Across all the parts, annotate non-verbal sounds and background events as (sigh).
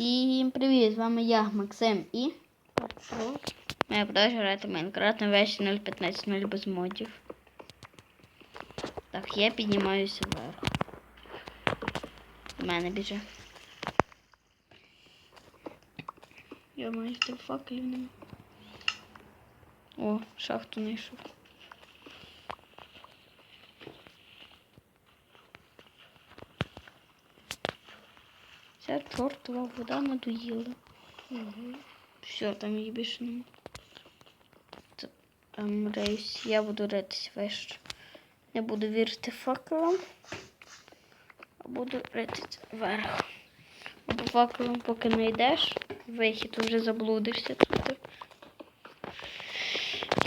Всім привіт! З вами я, Максим і ми продовжуємо грати Майнкрафт на версії 0.15.0 без модів. Так, я піднімаюся вверх. До мене біже. Я маю факелів нема. О, шахту знайшов. Ця чортова вода надоїла. Угу. Все, там її більше нема. Т- Там рейс. Я буду ритись вище. Не буду вірити факелам. А буду ритись вверх. Або факелом поки не йдеш, вихід вже заблудишся тут.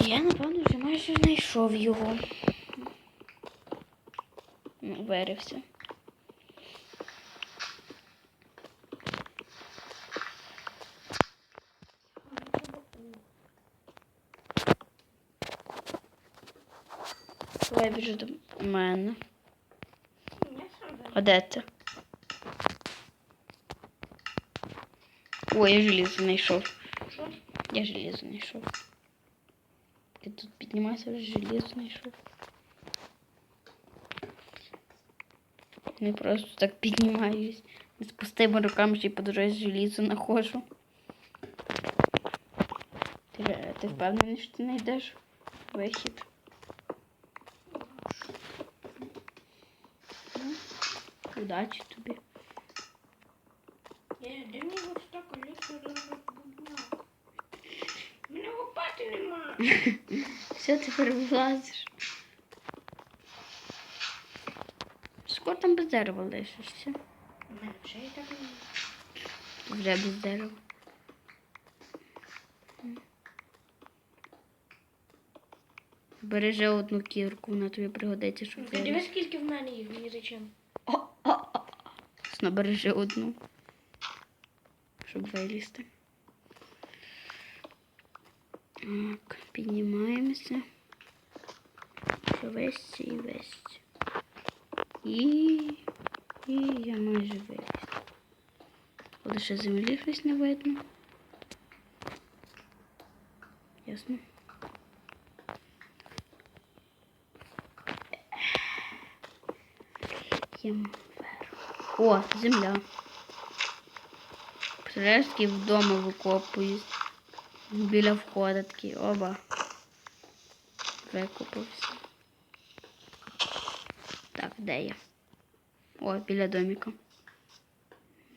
Я, напевно, вже майже знайшов його. Ну, Давай біжи до мене. А де ти? Ой, я желізо знайшов. Я желізо знайшов. Ти тут піднімайся, вже желізо знайшов. Не просто так піднімаюсь. З пустими руками ще й по дорозі желізо знаходжу. Ти, ти впевнений, що ти знайдеш вихід? Ну, Удачі тобі. Я де мені ось так лісу розбудував. Мене лопати нема. (laughs) Все, тепер вилазиш. Скоро там без дерева лишишся. У мене вже і так. Вже без дерева. Бережи одну кірку, вона тобі пригодиться, щоб Ти вилізти. диви, скільки в мене їх мені зачем. Сно бережи одну. Щоб вилізти. Так, піднімаємося. Ще весь і весь. І, і я майже виліз. Лише землі щось не видно. Ясно. Вверх. О, земля. Представляєш, вдома викопують. Біля входу такий. Оба. Викопався. Так, де я? О, біля домика.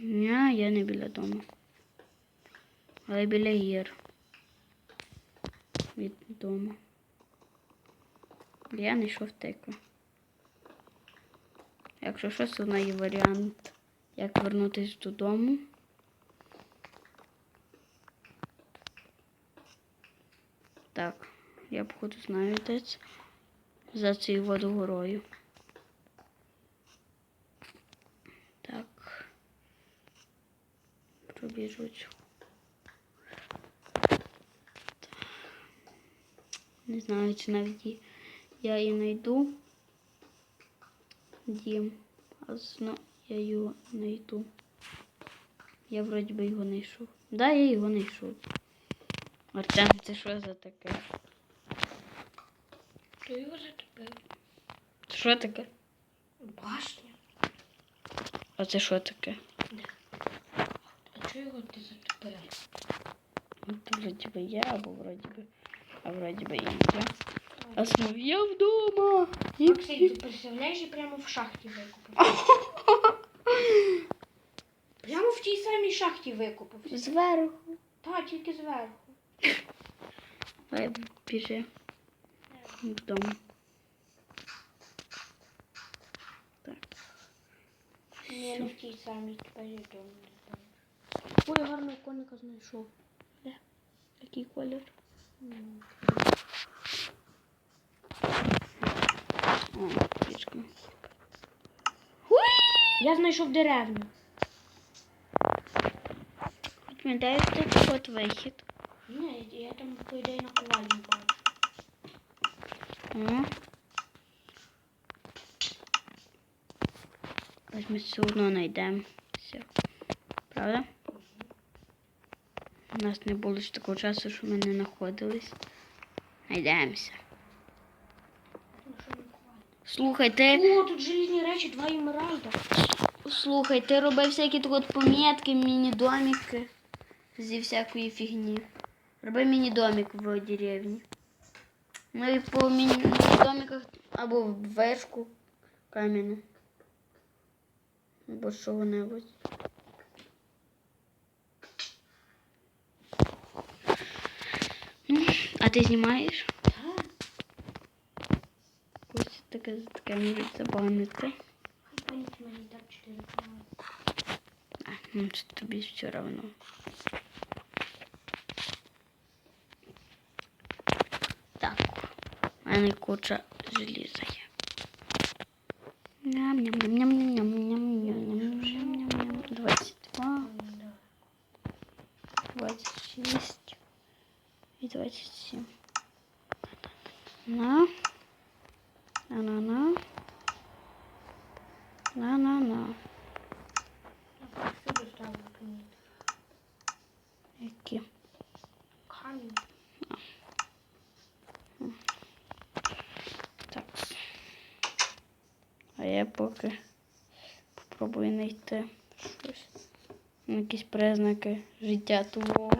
Ні, я не біля дому. Але біля гір. Від дому. Я не йшов тику. Якщо щось, вона є варіант, як вернутися додому. Так, я походу знаю де це. За цією водогорою. Так. Пробіжуть. Не знаю, чи навіть я її знайду. Дім. А зно я його знайду. Я вроді би його знайшов. Да, я його знайшов. Артем, це що за таке? То його затопив. Що таке? Башня. А це що таке? А чого його ти затопив? Ну, то вроді би я, або вроді би. А вроді би і я. А знову я вдома. Максим, ти представляєш, я прямо в шахті викупив. (laughs) Прямо в тій самій шахті викупив. Зверху. Та, тільки зверху. Давай біжи. Так. Ні, не в тій самій, тепер я знаю. Ой, гарного коника знайшов. Який колір? Пічка. Я знайшов деревню. Пам'ятаєш, ти от вихід. Ні, я там, по ідеї, на ковальні бачу. Ось ми все одно знайдемо. Все. Правда? У нас не було ж такого часу, що ми не знаходились. Найдемося. Ну, що не хватить. Слухай, ти, О, тут железні речі, два емеральда. слухай, ти робив всякі тут помітки, міні-домики зі всякої фігні. Роби міні-домик в деревні. Ну і по міні-домиках або в вишку кам'яну. Або чого-небудь. Ну, а ти знімаєш? таке за таке можуть забанити. мені так 4 канали. Тобі все равно. Так, у куча железа. є. Ням-ням-ням-ням. На-на-на. Камінь. Які? Камінь. Так. А я поки попробую знайти щось. Ну, Якісь признаки життя твого.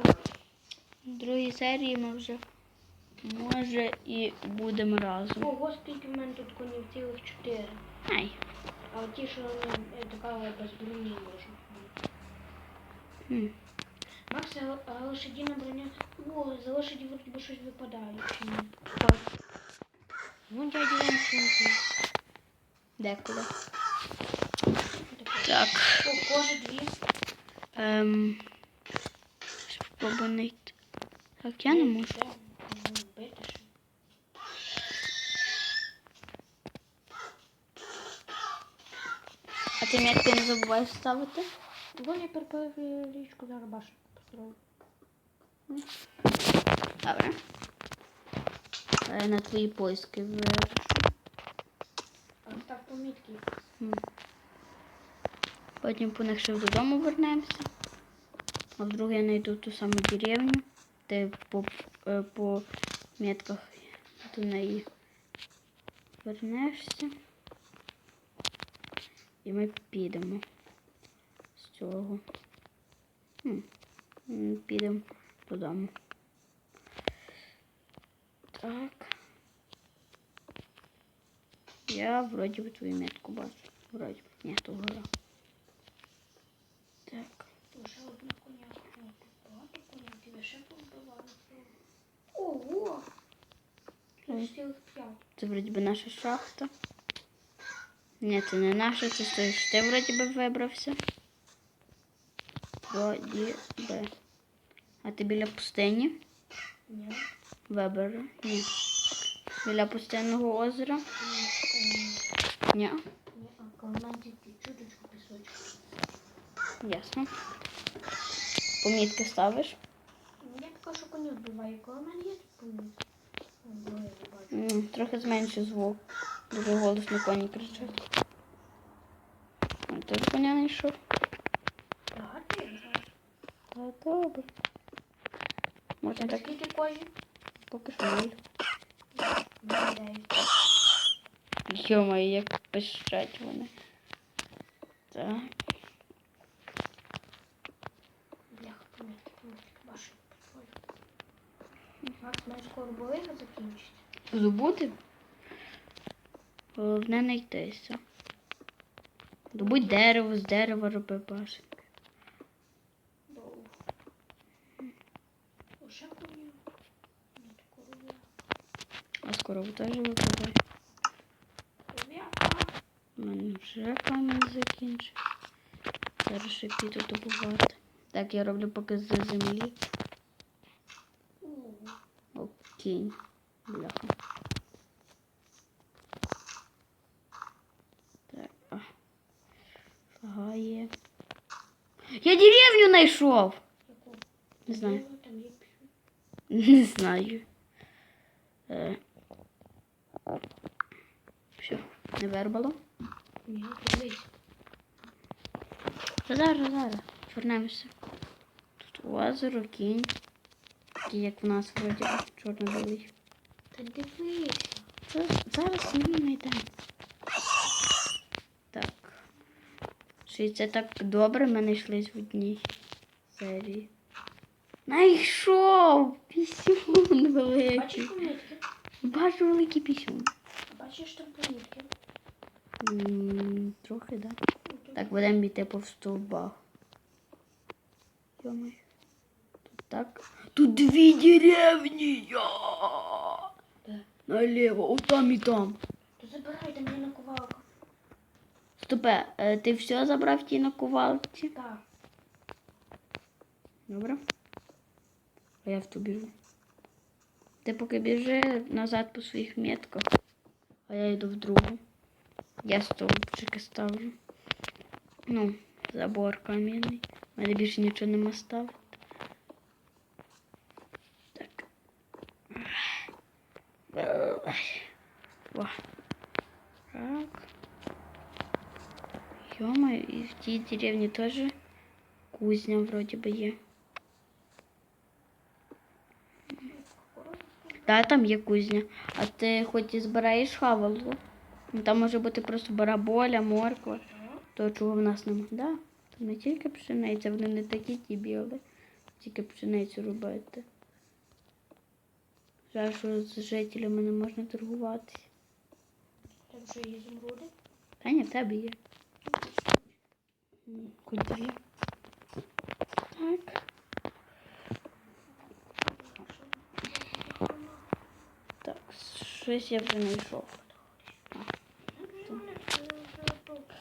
В другій серії ми вже може і будемо разом. Ого, скільки в мене тут конів цілих 4. Ай. А ті, що е, така без броні можуть. Макс, а- а лошадіна броня. О, за лошаді вроді би щось випадає чи ні? Так. Вон дядя Ян сумки. Деколи. Так. О, кожа дві. Ем. Спробуй знайти. Так, я не можу. Де? Ну, бити ще. А ти метки не забуваєш ставити? Вон я перепив річку зараз башню построю. Добре. Е, На твої поиски вирішу. А так помітки. Потім по них ще додому вернемося. А вдруг я знайду ту саму деревню, де по, е, по метках до неї вернешся. І ми підемо з цього. Підемо додому. Так. Я вроді би твою метку бачу. Вроді би. Ні, то гора. Так. Лише одна коня. О, тут багато коней. Тебе ще повбивали. Ого! Це вроді би наша шахта. Ні, це не наша, це що ти вроді би вибрався. Вроді би. А ти біля пустині? Ні. Вибери. Ні. Біля пустинного озера? Ні. Ні, а тільки чуточку пісочку. Ясно. Помітки ставиш? Я така, що коні вбиває. Коло мене є помітки. Трохи зменши звук. Дуже голосно коні кричать. Ой, Ти ж коня не йшов. Так, ти зараз. Добре. Можна так Скільки кожі? поки що нуль. Дев'ять. Йомаю, як пищать вони. Так. Бляха, помітки, помітки. Бачу, підходить. Макс, мене скоро болига закінчиться. Забути? Головне знайтися. Добудь дерево, з дерева роби башенки. А скоро теж випадає. У мене вже камінь закінчив. Зараз ще піду добувати. Так, я роблю поки з землі. Ого. О, кінь. Бляха. Так, а. Шагає. Я деревню знайшов! Не знаю. Пішли. Не знаю. Е. Все, не вербало. Зараз, зараз. Вернемося. Тут озеро, кінь. Такий, як в нас вроді чорно-білий. Та дивися. Це зараз ми знайдемо. Так. Чи це так добре ми знайшлись в одній серії. Найшов! Пісюн великий. Бачиш помітки? Бачу великий пісюн. Бачиш там помітки? М, Трохи, да? Ну, Так, будемо йти по стовбах. Йомай. Тут так. Тут дві деревні. Я! Де? Наліво, от там і там. То забирай, там є наковалка. Стопе, е, ти все забрав ті на кувалці? Так. Добре. А я в ту біжу. Ти поки біжи назад по своїх метках, а я йду в другу. Я стовпчики ставлю. Ну, забор кам'яний. У мене більше нічого нема ставити. Так. О. Так. Йома, і в тій деревні теж кузня вроді би є. Да, там є кузня. А ти хоч і збираєш хавалу? Ну, Там може бути просто бараболя, морква. То чого в нас нема. Да, там не тільки пшениця, вони не такі ті біли. Тільки пшеницю робити. Жаль, що з жителями не можна торгуватися. Там що є зумруди? Та ні, в тебе є. Дві. Так. Так, щось я вже знайшов.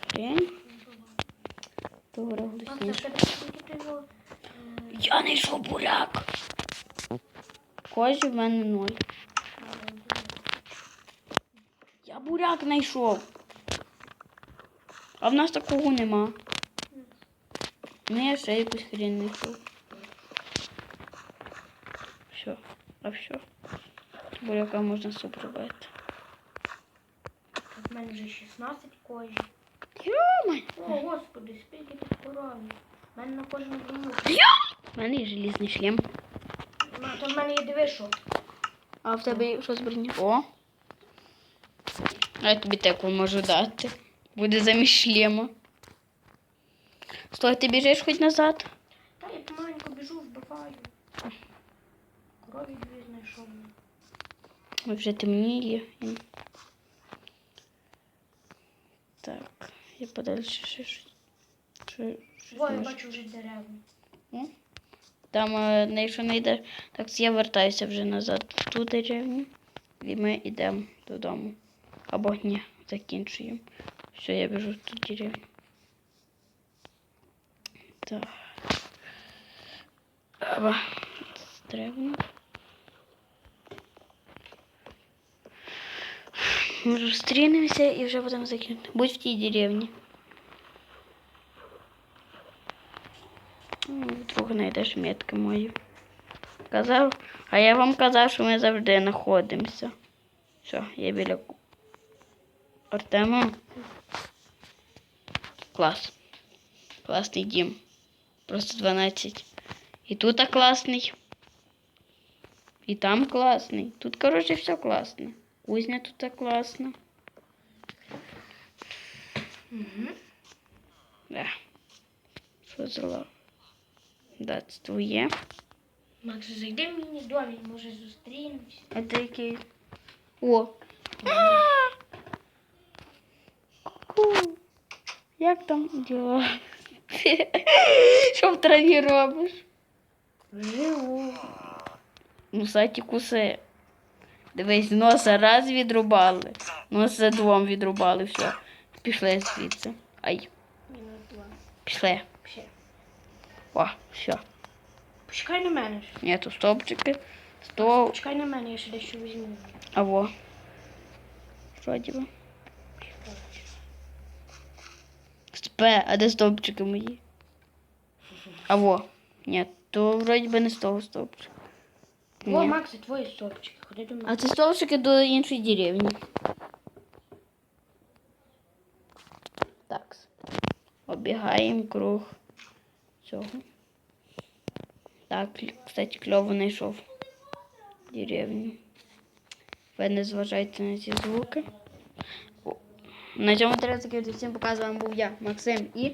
Хрень. Добре, голосніше. Я знайшов буряк. Кожі в мене ноль. Я буряк знайшов. А в нас такого нема. Ну, я ще якусь хрень знайшов. Все. А все. Буряка можна робити. В мене вже 16 кожі. Йомай! О, господи, скільки тут коровів. В мене на кожному дому. У мене є желізний шлем. То в мене є диви, що. А в тебе що з броні? О. А я тобі таку можу дати. Буде замість шлема. Стой, ти біжиш хоч назад? Та я помаленьку біжу, вбиваю. Корові дві знайшов. Вже темніє. Так, я подальше ще щось. Що, щось Ой, я бачу вже деревню. Там, е, не- якщо не йде, так я вертаюся вже назад в ту деревню. І ми йдемо додому. Або ні, закінчуємо. Все, я біжу в ту деревню. Так. Аба. Стрибну. Ми зустрінемося і вже будемо закінчити. Будь в тій деревні. Ну, Вдруг знайдеш метки мої. Казав, а я вам казав, що ми завжди знаходимося. Все, я біля Артема. Клас. Класний дім. Просто 12. І тут класний. І там класний. Тут, коротше, все класно. Кузня тут класна. Угу. Да. Що за лав? Да, це твоє. Макс, зайди в мені домі, може зустрінемось. А ти який? О! Ку. Як там діла? Що в траві робиш? Живу. Ну, саті куси. Дивись, носа раз відрубали. Носа двом відрубали, все. Пішли звідси. Ай, пішли. О, все. Почекай на мене. Ні, тут стовпчики. Стов. Почекай на мене, я ще дещо візьму. А во. Що діба? Спе, а де стовпчики мої? А во. Ні, то вроді би не з того стовпчика. О, Ні. Макс, це твої стопчики. Ходи до мене. А це стовпчики до іншої деревні. Так. Обігаємо круг цього. Так, кстати, кльово знайшов деревню. Ви не зважайте на ці звуки. На цьому треба закінчити. Всім показував був я, Максим і.